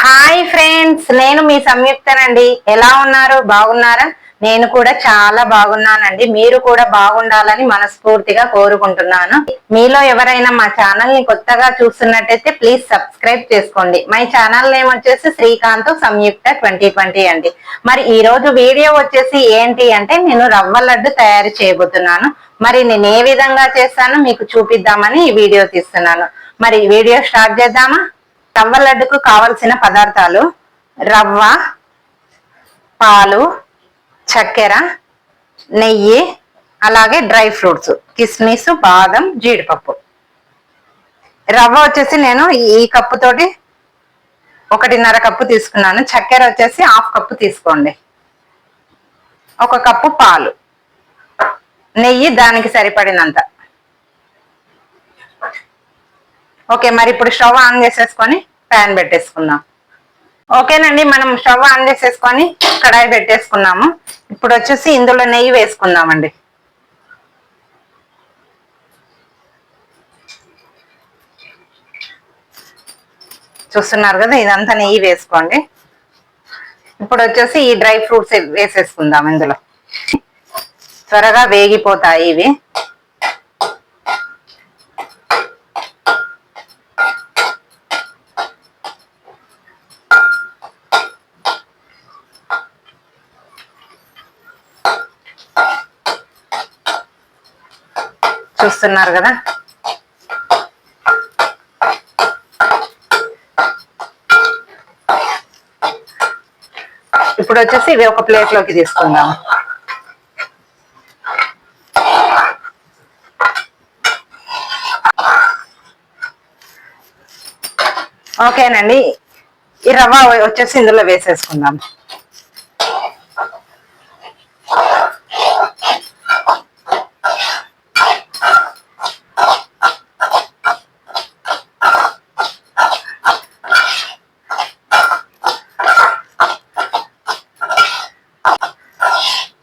Hi friends నేను మీ సంయుక్తనండి. ఎలా ఉన్నారు? బాగున్నారా? నేను కూడా చాలా బాగున్నానండి. మీరు కూడా బాగుండాలని మనస్ఫూర్తిగా కోరుకుంటున్నాను. మీలో ఎవరైనా మా ఛానల్ని కొత్తగా చూస్తున్నట్టయితే ప్లీజ్ సబ్స్క్రైబ్ చేసుకోండి. మై ఛానల్ నేమ్ వచ్చేసి శ్రీకాంత్ సంయుక్త ట్వంటీ ట్వంటీ అండి. మరి ఈ రోజు వీడియో వచ్చేసి ఏంటి అంటే నేను రవ్వ లడ్డు తయారు చేయబోతున్నాను. మరి నేను ఏ విధంగా చేస్తానో మీకు చూపిద్దామని ఈ వీడియో తీస్తున్నాను. మరి వీడియో స్టార్ట్ చేద్దామా? రవ్వ లడ్డుకు కావలసిన పదార్థాలు రవ్వ పాలు చక్కెర నెయ్యి అలాగే డ్రై ఫ్రూట్స్ కిస్మిస్ బాదం జీడిపప్పు. రవ్వ వచ్చేసి నేను ఈ కప్పు తోటి ఒకటిన్నర కప్పు తీసుకున్నాను. చక్కెర వచ్చేసి హాఫ్ కప్పు తీసుకోండి. ఒక కప్పు పాలు. నెయ్యి దానికి సరిపడినంత. ఓకే మరి ఇప్పుడు స్టవ్ ఆన్ చేసేసుకొని ప్యాన్ పెట్టేసుకుందాం. ఓకేనండి మనం స్టవ్ ఆన్ చేసేసుకొని కడాయి పెట్టేసుకున్నాము. ఇప్పుడు వచ్చేసి ఇందులో నెయ్యి వేసుకుందామండి. చూస్తున్నారు కదా ఇదంతా నెయ్యి వేసుకోండి. ఇప్పుడు వచ్చేసి ఈ డ్రై ఫ్రూట్స్ వేసేసుకుందాం ఇందులో. త్వరగా వేగిపోతాయి ఇవి. చూస్తున్నారు కదా. ఇప్పుడు వచ్చేసి ఇవి ఒక ప్లేట్లోకి తీసుకుందాం. ఓకేనండి. ఈ రవ్వ వచ్చేసి ఇందులో వేసేసుకుందాం.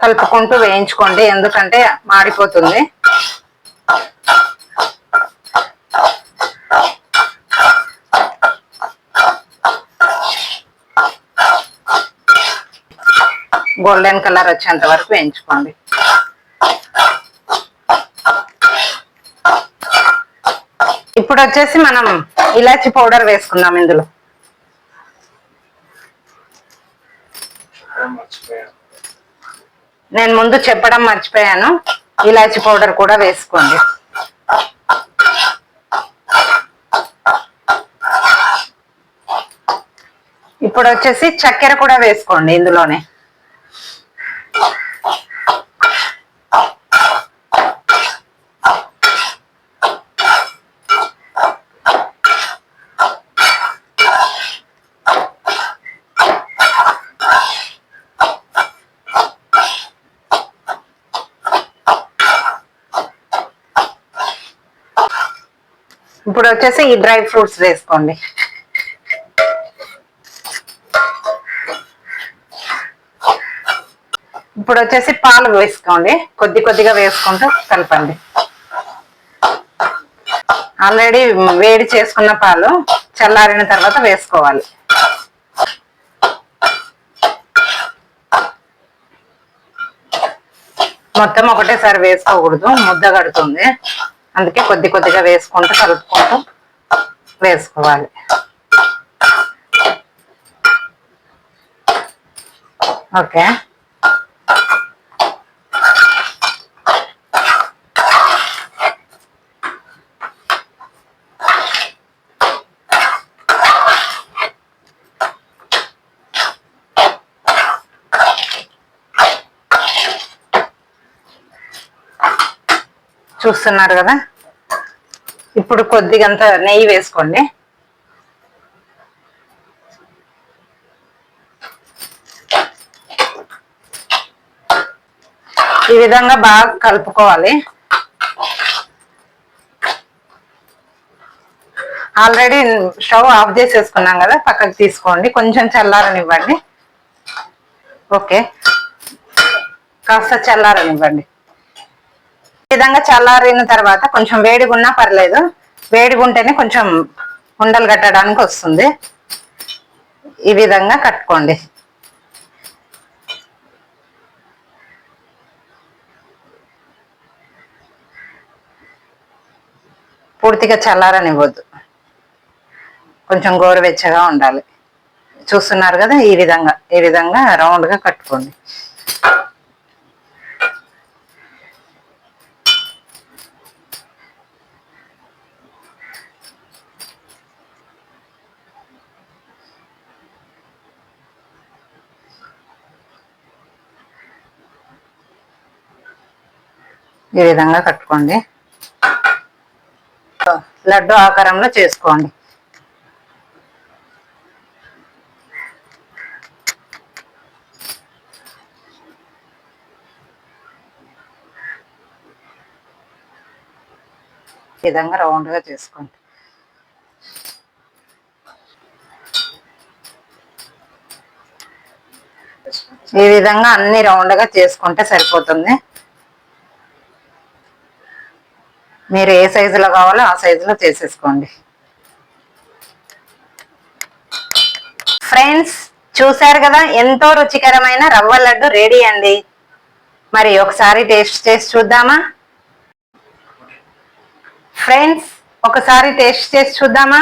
కలుపుకుంటూ వేయించుకోండి ఎందుకంటే మాడిపోతుంది. గోల్డెన్ కలర్ వచ్చేంత వరకు వేయించుకోండి. ఇప్పుడు వచ్చేసి మనం ఇలాచి పౌడర్ వేసుకుందాం ఇందులో. నేను ముందు చెప్పడం మర్చిపోయాను. ఇలాచి పౌడర్ కూడా వేసుకోండి. ఇప్పుడు వచ్చేసి చక్కెర కూడా వేసుకోండి ఇందులోనే. ఇప్పుడు వచ్చేసి ఈ డ్రై ఫ్రూట్స్ వేసుకోండి. ఇప్పుడు వచ్చేసి పాలు వేసుకోండి. కొద్ది కొద్దిగా వేసుకుంటూ కలపండి. ఆల్రెడీ వేడి చేసుకున్న పాలు చల్లారిన తర్వాత వేసుకోవాలి. మొత్తం ఒకటేసారి వేసుకోకూడదు. ముద్ద కడుతుంది. అందుకే కొద్ది కొద్దిగా వేసుకుంటూ కలుపుకుంటూ వేసుకోవాలి. ఓకే. చూస్తున్నారు కదా? ఇప్పుడు కొద్దిగంత నెయ్యి వేసుకోండి. ఈ విధంగా బాగా కలుపుకోవాలి. ఆల్రెడీ స్టవ్ ఆఫ్ చేసేసుకున్నాం కదా పక్కకు తీసుకోండి. కొంచెం చల్లారనివ్వండి. ఓకే. కాస్త చల్లారనివ్వండి. విధంగా చల్లారిన తర్వాత కొంచెం వేడిగా ఉన్నా పర్లేదు. వేడిగా ఉంటేనే కొంచెం ఉండలు కట్టడానికి వస్తుంది. ఈ విధంగా కట్టుకోండి. పూర్తిగా చల్లారనివ్వద్దు. కొంచెం గోరువెచ్చగా ఉండాలి. చూస్తున్నారు కదా ఈ విధంగా ఈ విధంగా రౌండ్గా కట్టుకోండి. ఈ విధంగా కట్టుకోండి. లడ్డు ఆకారంలో చేసుకోండి. ఈ విధంగా రౌండ్గా చేసుకోండి. ఈ విధంగా అన్ని రౌండ్గా చేసుకుంటే సరిపోతుంది. మీరు ఏ సైజులో కావాలో ఆ సైజులో చేసేసుకోండి. ఫ్రెండ్స్ చూశారు కదా ఎంతో రుచికరమైన రవ్వ లడ్డు రెడీ అండి. మరి ఒకసారి టేస్ట్ చేసి చూద్దామా? ఫ్రెండ్స్ ఒకసారి టేస్ట్ చేసి చూద్దామా?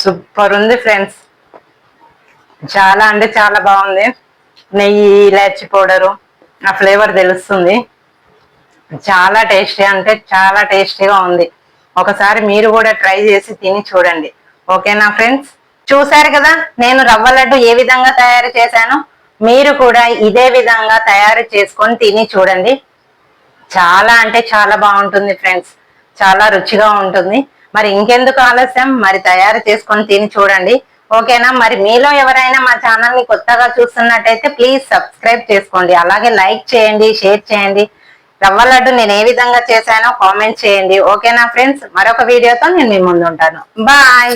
సూపర్ ఉంది ఫ్రెండ్స్. చాలా అంటే చాలా బాగుంది. నెయ్యి ఇలాచి పౌడరు ఆ ఫ్లేవర్ తెలుస్తుంది. చాలా టేస్టీ అంటే చాలా టేస్టీగా ఉంది. ఒకసారి మీరు కూడా ట్రై చేసి తిని చూడండి. ఓకేనా ఫ్రెండ్స్? చూసారు కదా నేను రవ్వ లడ్డు ఏ విధంగా తయారు చేశానో మీరు కూడా ఇదే విధంగా తయారు చేసుకొని తిని చూడండి. చాలా అంటే చాలా బాగుంటుంది ఫ్రెండ్స్. చాలా రుచిగా ఉంటుంది. మరి ఇంకెందుకు ఆలస్యం? మరి తయారు చేసుకొని తిని చూడండి. ఓకేనా? మరి మీలో ఎవరైనా మా ఛానల్ని కొత్తగా చూస్తున్నట్టయితే ప్లీజ్ సబ్స్క్రైబ్ చేసుకోండి. అలాగే లైక్ చేయండి షేర్ చేయండి. రవ్వ లడ్డు నేను ఏ విధంగా చేశానో కామెంట్ చేయండి. ఓకేనా ఫ్రెండ్స్? మరొక వీడియోతో నేను మీ ముందు ఉంటాను బాయ్!